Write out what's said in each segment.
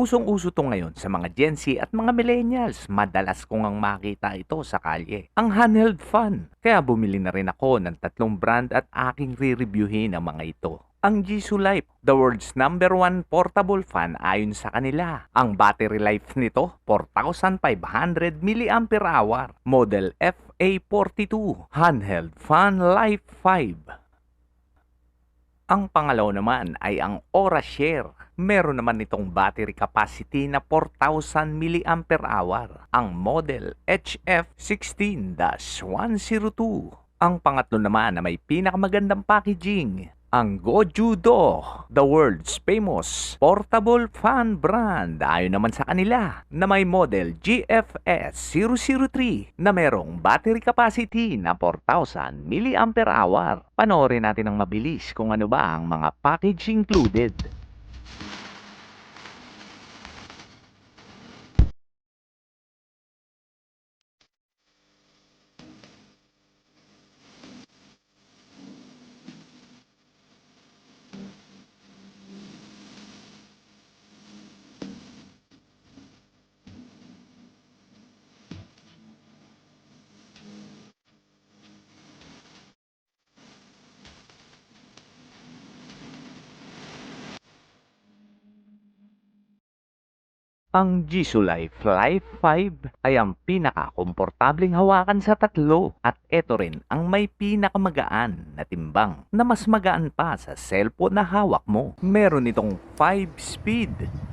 Usong-uso to ngayon sa mga Gen Z at mga millennials. Madalas kong ang makita ito sa kalye. Ang handheld fan. Kaya bumili na rin ako ng tatlong brand at aking re-reviewin ang mga ito. Ang Jisoo Life, the world's number one portable fan ayon sa kanila. Ang battery life nito, 4,500 mAh. Model FA42, handheld fan life 5. Ang pangalaw naman ay ang Aura Share. Meron naman itong battery capacity na 4,000 mAh. Ang model HF16-102. Ang pangatlo naman na may pinakamagandang packaging. Ang Gojudo, the world's famous portable fan brand ayon naman sa kanila na may model GFS003 na merong battery capacity na 4,000 mAh. Panoorin natin ng mabilis kung ano ba ang mga package included. Ang Life Life 5 ay ang pinakakomportableng hawakan sa tatlo at ito rin ang may pinakamagaan na timbang na mas magaan pa sa cellphone na hawak mo. Meron itong 5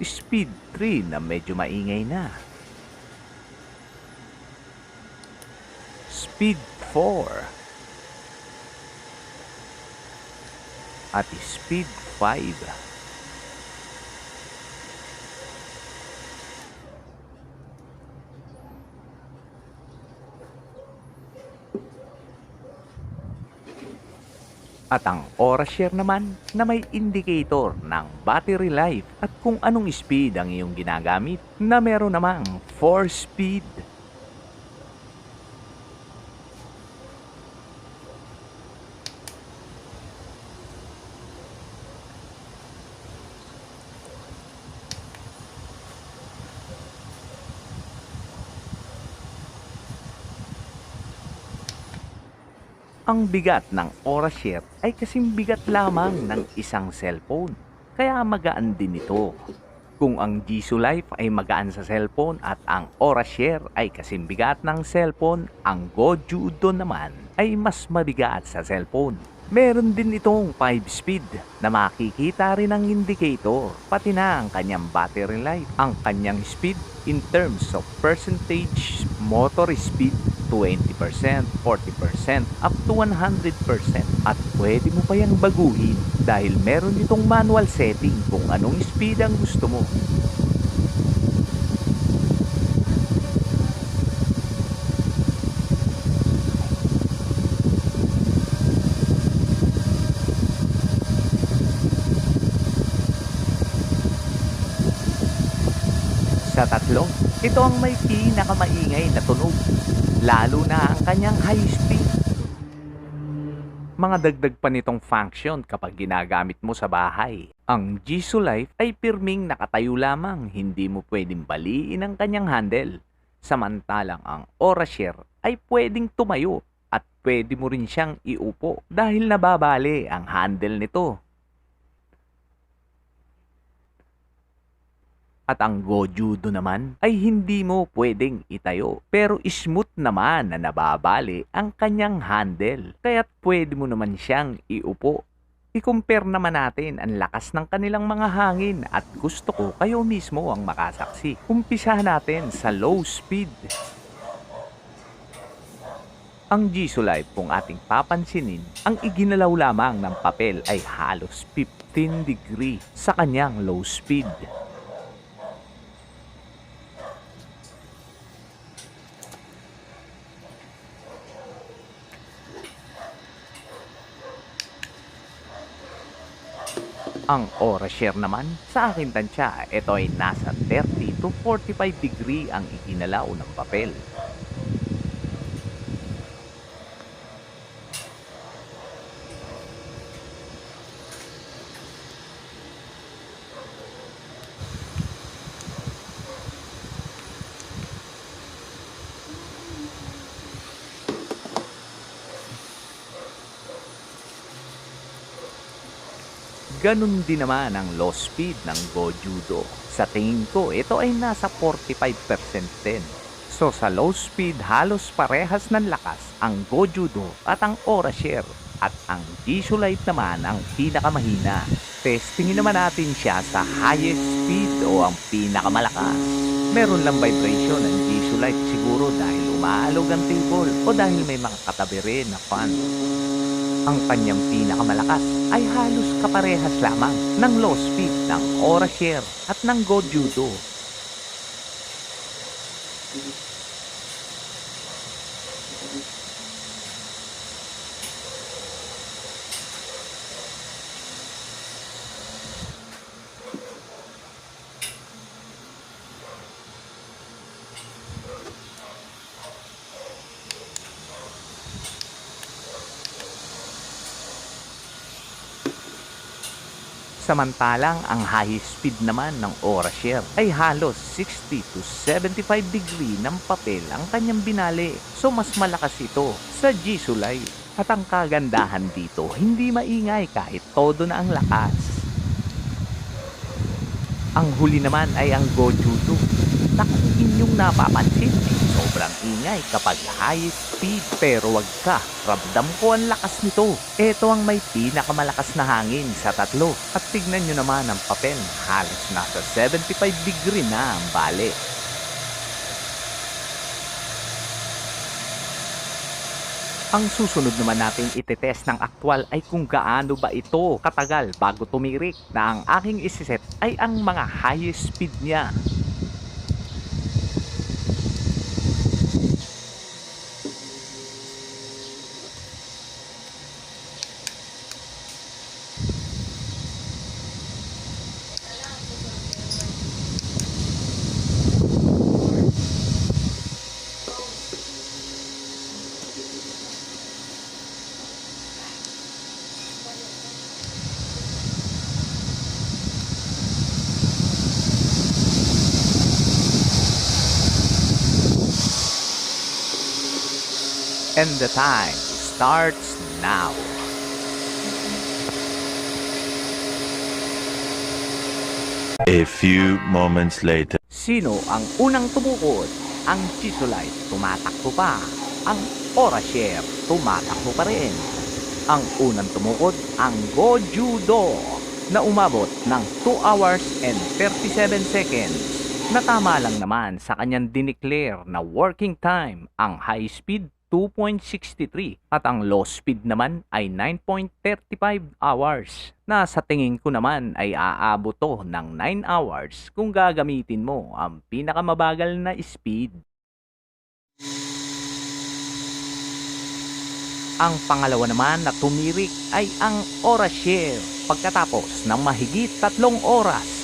speed Speed 3 na medyo maingay na. Speed 4. At Speed 5. At ang Aura Share naman na may indicator ng battery life at kung anong speed ang iyong ginagamit na meron namang 4 speed. Ang bigat ng Aura Share ay kasing bigat lamang ng isang cellphone. Kaya magaan din ito. Kung ang Jisoo Life ay magaan sa cellphone at ang Aura Share ay kasing bigat ng cellphone, ang Gojudo naman ay mas mabigat sa cellphone. Meron din itong 5 speed na makikita rin ang indicator, pati na ang kanyang battery life. Ang kanyang speed in terms of percentage motor speed 20%, 40%, up to 100% at pwede mo pa yang baguhin dahil meron itong manual setting kung anong speed ang gusto mo. Sa tatlo, ito ang may pinakamaingay na tunog, lalo na ang kanyang high speed. Mga dagdag pa nitong function kapag ginagamit mo sa bahay. Ang Jisoo Life ay pirming nakatayo lamang, hindi mo pwedeng baliin ang kanyang handle. Samantalang ang Aura Share ay pwedeng tumayo at pwede mo rin siyang iupo dahil nababali ang handle nito. At ang Gojudo naman ay hindi mo pwedeng itayo. Pero smooth naman na nababali ang kanyang handle. Kaya't pwede mo naman siyang iupo. I-compare naman natin ang lakas ng kanilang mga hangin at gusto ko kayo mismo ang makasaksi. Umpisahan natin sa low speed. Ang Jisoo Life kung ating papansinin, ang iginalaw lamang ng papel ay halos 15 degree sa kanyang low speed. Ang oras share naman, sa akin tansya, ito ay nasa 30 to 45 degree ang ikinalaw ng papel. Ganun din naman ang low speed ng Go Judo. Sa tingin ko, ito ay nasa 45% din. So sa low speed, halos parehas ng lakas ang Go Judo at ang Aura Share. At ang Jisoo Light naman ang pinakamahina. Testingin naman natin siya sa highest speed o ang pinakamalakas. Meron lang vibration ang Jisoo Light siguro dahil umaalog ang table o dahil may mga katabi rin na fan ang kanyang pinakamalakas ay halos kaparehas lamang ng low speed ng Aura Share at ng Go Judo. Samantalang ang high speed naman ng Aura Share ay halos 60 to 75 degree ng papel ang kanyang binali. So mas malakas ito sa Light. At ang kagandahan dito, hindi maingay kahit todo na ang lakas. Ang huli naman ay ang Go Judo. Na kung inyong napapansin, ay sobrang ingay kapag high speed. Pero wag ka, ramdam ko ang lakas nito. Ito ang may pinakamalakas na hangin sa tatlo. At tignan nyo naman ang papel, halos nasa 75 degree na ang bali. Ang susunod naman natin itetest ng aktwal ay kung gaano ba ito katagal bago tumirik na ang aking isiset ay ang mga highest speed niya. And the time starts now. A few moments later. Sino ang unang tumukod? Ang Chisolite tumatakbo pa. Ang Orashare tumatakbo pa rin. Ang unang tumukod, ang Go Judo na umabot ng 2 hours and 37 seconds. Natama lang naman sa kanyang dineclare na working time ang high speed 2.63 at ang low speed naman ay 9.35 hours na sa tingin ko naman ay aabot ng 9 hours kung gagamitin mo ang pinakamabagal na speed. Ang pangalawa naman na tumirik ay ang Orashare pagkatapos ng mahigit tatlong oras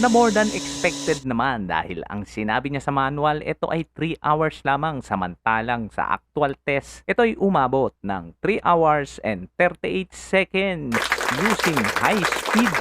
na more than expected naman dahil ang sinabi niya sa manual ito ay 3 hours lamang samantalang sa actual test. Ito ay umabot ng 3 hours and 38 seconds using high speed.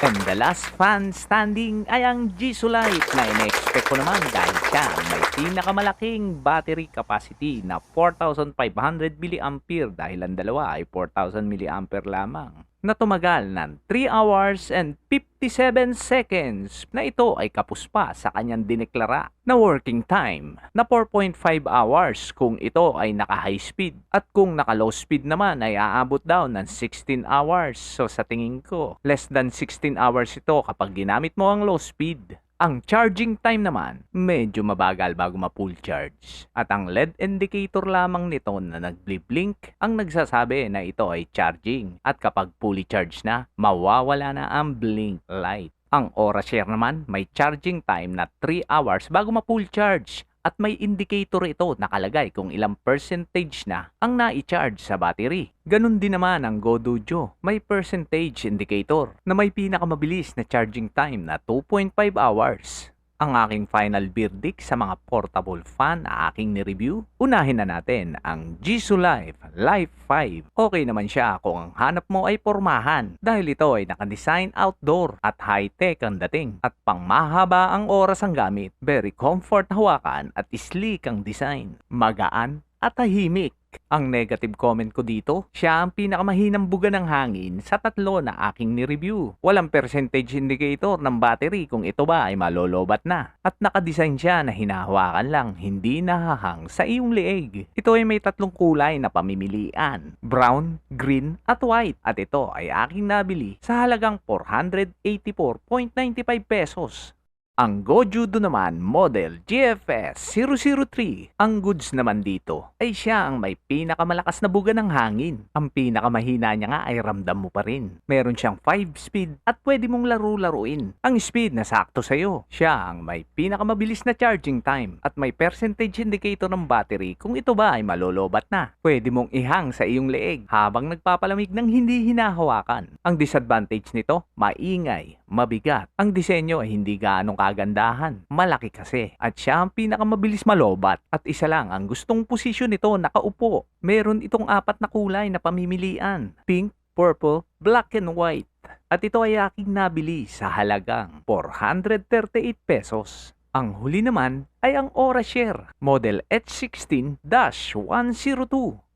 And the last fan standing ay ang Light na ina-expect ko naman dahil siya may pinakamalaking battery capacity na 4,500 mAh dahil ang dalawa ay 4,000 mAh lamang na tumagal ng 3 hours and 57 seconds na ito ay kapus pa sa kanyang dineklara na working time na 4.5 hours kung ito ay naka high speed. At kung naka low speed naman ay aabot daw ng 16 hours. So sa tingin ko less than 16 hours ito kapag ginamit mo ang low speed ang charging time naman, medyo mabagal bago ma-full charge. At ang LED indicator lamang nito na nag-blink ang nagsasabi na ito ay charging. At kapag fully charged na, mawawala na ang blink light. Ang Aura Share naman may charging time na 3 hours bago ma-full charge at may indicator ito nakalagay kung ilang percentage na ang na-charge sa battery. Ganon din naman ang GoDojo. May percentage indicator na may pinakamabilis na charging time na 2.5 hours. Ang aking final verdict sa mga portable fan na aking ni-review, unahin na natin ang Jisoo Life Life 5. Okay naman siya kung ang hanap mo ay pormahan dahil ito ay nakadesign outdoor at high-tech ang dating at pangmahaba ang oras ang gamit. Very comfort hawakan at sleek ang design. Magaan at tahimik. Ang negative comment ko dito, siya ang pinakamahinang buga ng hangin sa tatlo na aking ni-review. Walang percentage indicator ng battery kung ito ba ay malolobat na. At nakadesign siya na hinahawakan lang, hindi nahahang sa iyong leeg. Ito ay may tatlong kulay na pamimilian. Brown, green, at white. At ito ay aking nabili sa halagang 484.95 pesos. Ang Gojudo naman, model GFS 003. Ang goods naman dito ay siya ang may pinakamalakas na buga ng hangin. Ang pinakamahina niya nga ay ramdam mo pa rin. Meron siyang 5 speed at pwede mong laro-laruin. Ang speed na sakto sa'yo. Siya ang may pinakamabilis na charging time at may percentage indicator ng battery kung ito ba ay malolobat na. Pwede mong ihang sa iyong leeg habang nagpapalamig ng hindi hinahawakan. Ang disadvantage nito, maingay, mabigat. Ang disenyo ay hindi gaanong kagandahan. Malaki kasi. At siya ang pinakamabilis malobat. At isa lang ang gustong posisyon nito nakaupo. Meron itong apat na kulay na pamimilian. Pink, purple, black and white. At ito ay aking nabili sa halagang 438 pesos. Ang huli naman ay ang Aura Share Model H16-102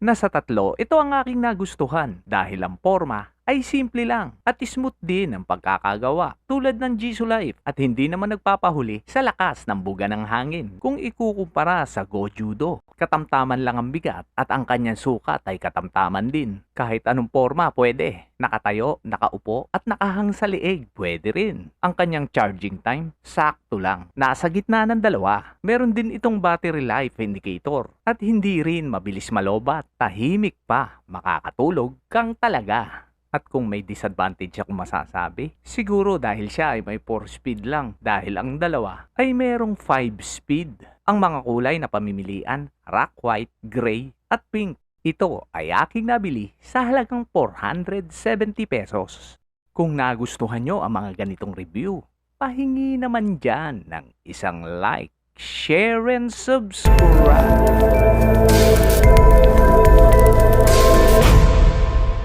na sa tatlo ito ang aking nagustuhan dahil ang forma ay simple lang at smooth din ang pagkakagawa tulad ng Jisoo Life at hindi naman nagpapahuli sa lakas ng buga ng hangin kung ikukumpara sa Gojudo. Katamtaman lang ang bigat at ang kanyang sukat ay katamtaman din. Kahit anong forma pwede. Nakatayo, nakaupo at nakahang sa liig pwede rin. Ang kanyang charging time sakto lang. Nasa gitna ng dalawa. Meron din itong battery life indicator at hindi rin mabilis malobat. Tahimik pa, makakatulog kang talaga. At kung may disadvantage ako masasabi, siguro dahil siya ay may 4 speed lang dahil ang dalawa ay merong 5 speed. Ang mga kulay na pamimilian, rock white, gray at pink. Ito ay aking nabili sa halagang 470 pesos. Kung nagustuhan nyo ang mga ganitong review, pahingi naman dyan ng isang like, share and subscribe.